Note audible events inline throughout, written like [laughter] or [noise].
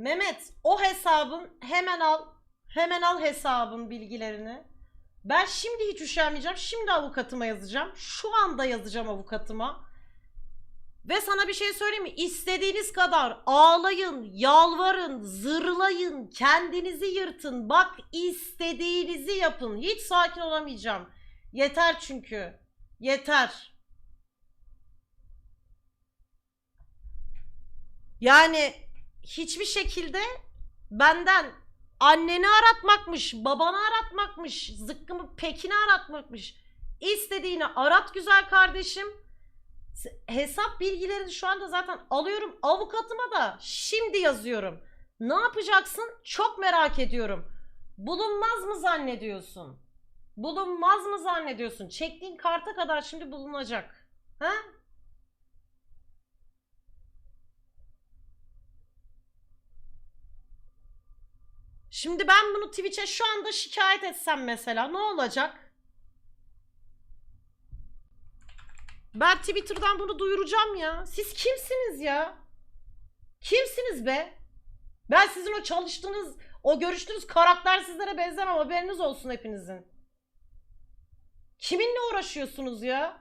Mehmet o hesabın hemen al. Hemen al hesabın bilgilerini. Ben şimdi hiç üşenmeyeceğim. Şimdi avukatıma yazacağım. Şu anda yazacağım avukatıma. Ve sana bir şey söyleyeyim mi? İstediğiniz kadar ağlayın, yalvarın, zırlayın, kendinizi yırtın. Bak istediğinizi yapın. Hiç sakin olamayacağım. Yeter çünkü. Yeter. Yani hiçbir şekilde benden anneni aratmakmış, babanı aratmakmış, zıkkımı pekini aratmakmış. İstediğini arat güzel kardeşim. Hesap bilgilerini şu anda zaten alıyorum. Avukatıma da şimdi yazıyorum. Ne yapacaksın? Çok merak ediyorum. Bulunmaz mı zannediyorsun? Bulunmaz mı zannediyorsun? Çektiğin karta kadar şimdi bulunacak. Ha? Şimdi ben bunu Twitch'e şu anda şikayet etsem mesela ne olacak? Ben Twitter'dan bunu duyuracağım ya. Siz kimsiniz ya? Kimsiniz be? Ben sizin o çalıştığınız, o görüştüğünüz karakter sizlere benzemem haberiniz olsun hepinizin. Kiminle uğraşıyorsunuz ya?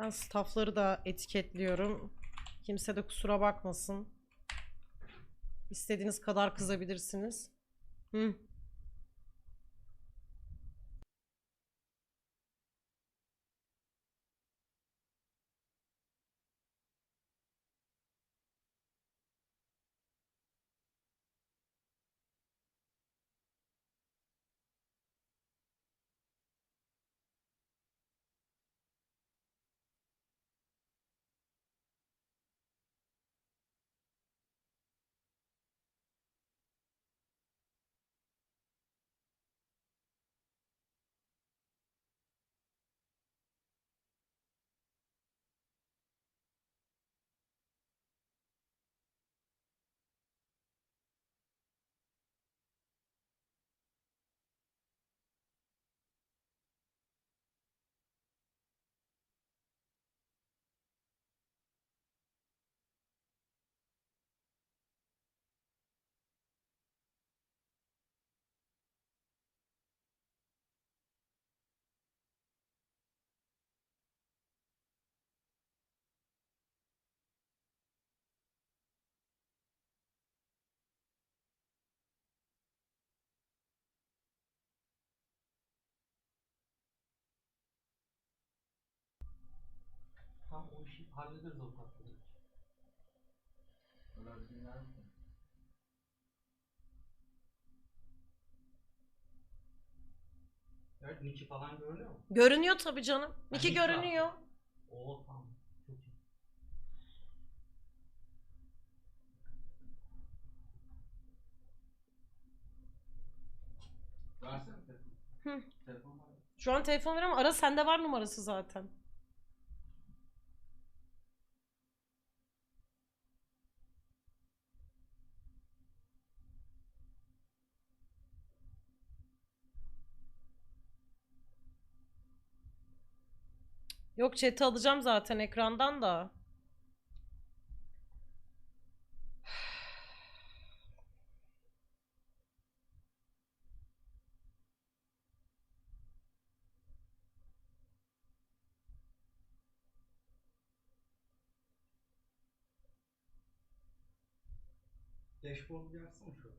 Ben staffları da etiketliyorum. Kimse de kusura bakmasın. İstediğiniz kadar kızabilirsiniz. Hı. Tam o işi hallederiz avukatla. Evet, Niki falan görünüyor mu? Görünüyor tabii canım. İki hiç görünüyor. Oo tamam. Çok iyi. Versene telefonu. Hı. Telefon var. Şu an telefon veremem. Ara sende var numarası zaten. Yok chat'i alacağım zaten ekrandan da. Dashboard yapsana şu.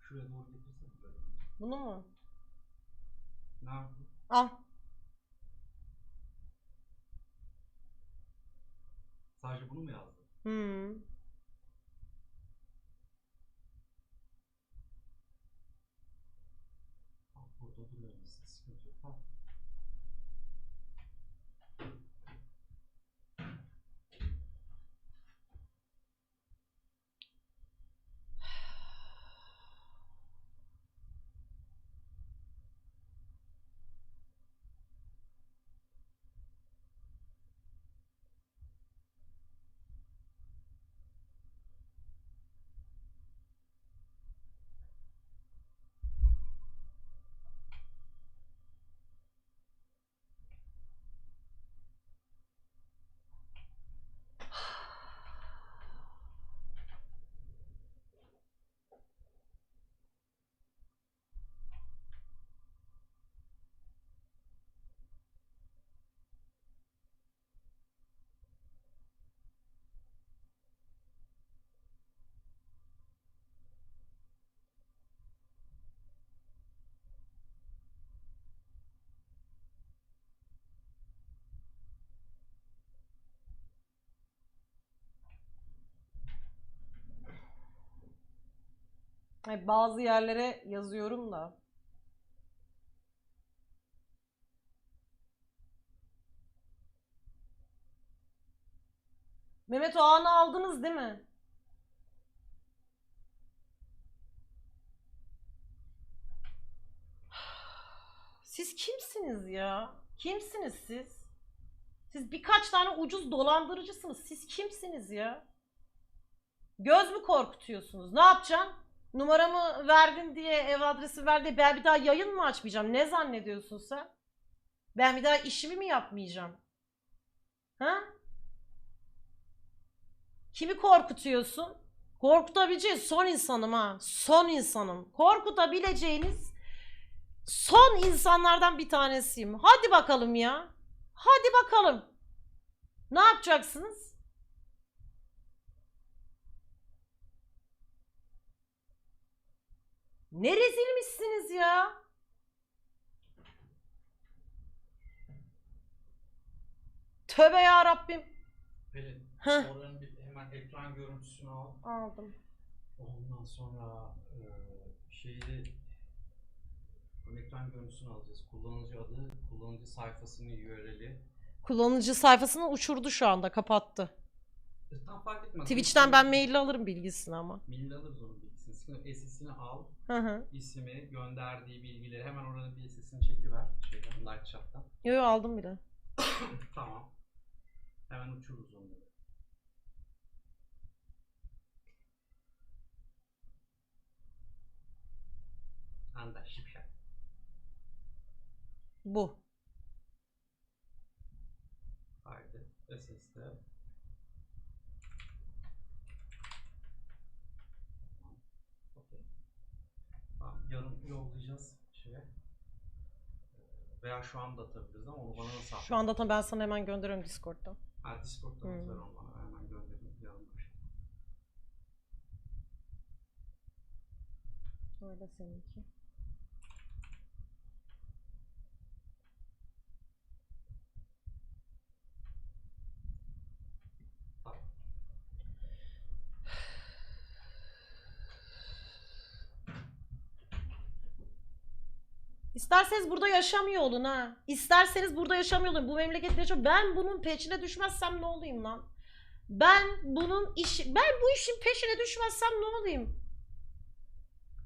Şuraya doğru getirsene. Bunu mu? Nerede? Al. Sadece bunu mu yazdın? Hmm. Ah, burada duruyor mesela. Sıkıntı yok. Tamam. Ay, bazı yerlere yazıyorum da. Mehmet o anı aldınız değil mi? Siz kimsiniz ya? Kimsiniz siz? Siz birkaç tane ucuz dolandırıcısınız. Siz kimsiniz ya? Göz mü korkutuyorsunuz? Ne yapacaksın? Numaramı verdin diye, ev adresi ver diye ben bir daha yayın mı açmayacağım? Ne zannediyorsun sen? Ben bir daha işimi mi yapmayacağım? Ha? Kimi korkutuyorsun? Korkutabileceğin son insanım ha. Son insanım. Korkutabileceğiniz son insanlardan bir tanesiyim. Hadi bakalım ya. Hadi bakalım. Ne yapacaksınız? Ne rezilmişsiniz ya. Tövbe ya Rabbim. Pelin, Heh. oranın bir hemen ekran görüntüsünü al. Aldım. Ondan sonra eee şeyi bu ekran görüntüsünü alacağız. Kullanıcı adı, kullanıcı sayfasının URL'i. Kullanıcı sayfasını uçurdu şu anda, kapattı. E, tam fark etmez. Twitch'ten ben mail alırım bilgisini ama. Mail alırız onun Sıkıntı SS'ini al, Hı hı. ismi, gönderdiği bilgileri hemen oranın bir SS'ini çekiver. Şeyden, live chat'tan. Yo yo aldım bile. [coughs] Tamam. Hemen uçururuz onları. Anda şipşak. Bu. Haydi. SS'de. Veya şu anda atabiliriz ama onu bana nasıl Şu anda tam ben sana hemen gönderiyorum Discord'dan. Ha Discord'dan Hmm. atıver onu bana. Hemen. Yarın akşam. Öyle seninki. İsterseniz burada yaşamıyor olun ha. İsterseniz burada yaşamıyor olun. Bu memlekette yaşam. Ben bunun peşine düşmezsem ne olayım lan? Ben bunun işi ben bu işin peşine düşmezsem ne olayım?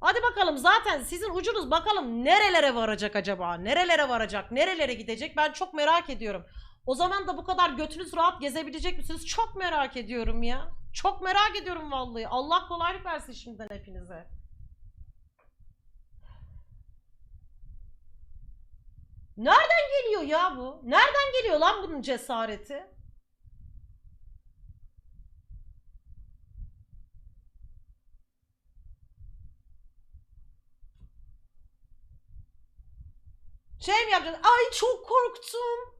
Hadi bakalım zaten sizin ucunuz bakalım nerelere varacak acaba? Nerelere varacak? Nerelere gidecek? Ben çok merak ediyorum. O zaman da bu kadar götünüz rahat gezebilecek misiniz? Çok merak ediyorum ya. Çok merak ediyorum vallahi. Allah kolaylık versin şimdiden hepinize. Nereden geliyor ya bu? Nereden geliyor lan bunun cesareti? Şey mi yapacaksın? Ay çok korktum.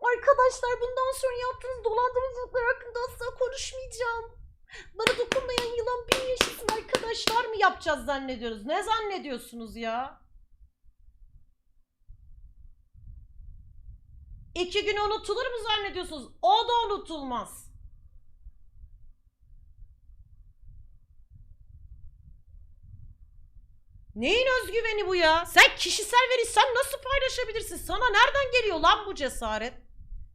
Arkadaşlar bundan sonra yaptığınız dolandırıcılıklar hakkında asla konuşmayacağım. Bana dokunmayan yılan bin yaşasın arkadaşlar mı yapacağız zannediyoruz? Ne zannediyorsunuz ya? İki gün unutulur mu zannediyorsunuz? O da unutulmaz. Neyin özgüveni bu ya? Sen kişisel veri sen nasıl paylaşabilirsin? Sana nereden geliyor lan bu cesaret?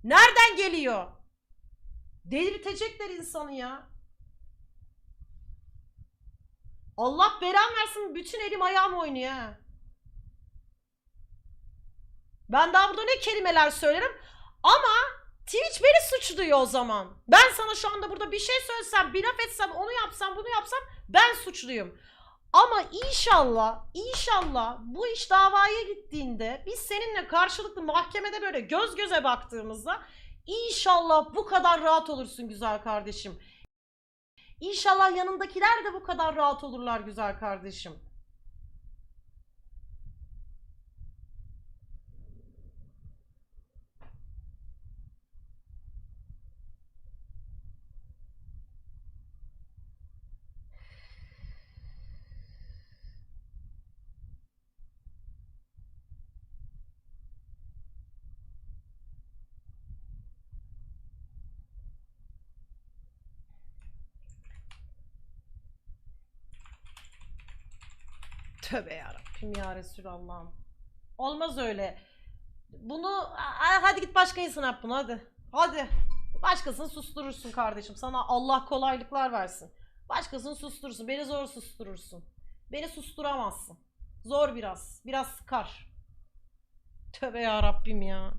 Nereden geliyor? Delirtecekler insanı ya. Allah belam versin bütün elim ayağım oynuyor. Ben daha burada ne kelimeler söylerim ama Twitch beni suçluyor o zaman. Ben sana şu anda burada bir şey söylesem, bir laf etsem, onu yapsam, bunu yapsam ben suçluyum. Ama inşallah, inşallah bu iş davaya gittiğinde biz seninle karşılıklı mahkemede böyle göz göze baktığımızda inşallah bu kadar rahat olursun güzel kardeşim. İnşallah yanındakiler de bu kadar rahat olurlar güzel kardeşim. Tövbe yarabbim ya Resulallah'ım. Olmaz öyle. Bunu hadi git başka insana yap bunu hadi. Hadi. Başkasını susturursun kardeşim. Sana Allah kolaylıklar versin. Başkasını susturursun. Beni zor susturursun. Beni susturamazsın. Zor biraz. Biraz sıkar. Tövbe ya Rabbim ya.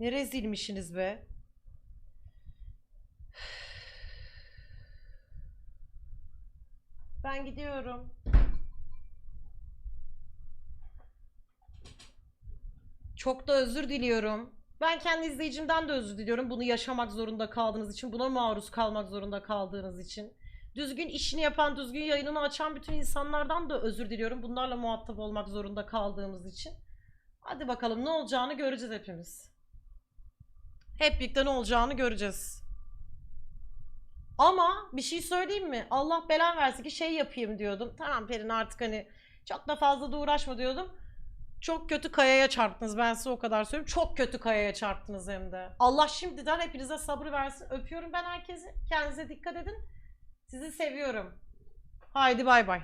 Ne rezilmişsiniz be. Ben gidiyorum. Çok da özür diliyorum. Ben kendi izleyicimden de özür diliyorum. Bunu yaşamak zorunda kaldığınız için, buna maruz kalmak zorunda kaldığınız için. Düzgün işini yapan, düzgün yayınını açan bütün insanlardan da özür diliyorum. Bunlarla muhatap olmak zorunda kaldığımız için. Hadi bakalım ne olacağını göreceğiz hepimiz. Hep birlikte ne olacağını göreceğiz. Ama bir şey söyleyeyim mi? Allah belan versin ki şey yapayım diyordum. Tamam Perin artık hani çok da fazla da uğraşma diyordum. Çok kötü kayaya çarptınız ben size o kadar söyleyeyim. Çok kötü kayaya çarptınız hem de. Allah şimdiden hepinize sabır versin. Öpüyorum ben herkesi. Kendinize dikkat edin. Sizi seviyorum. Haydi bay bay.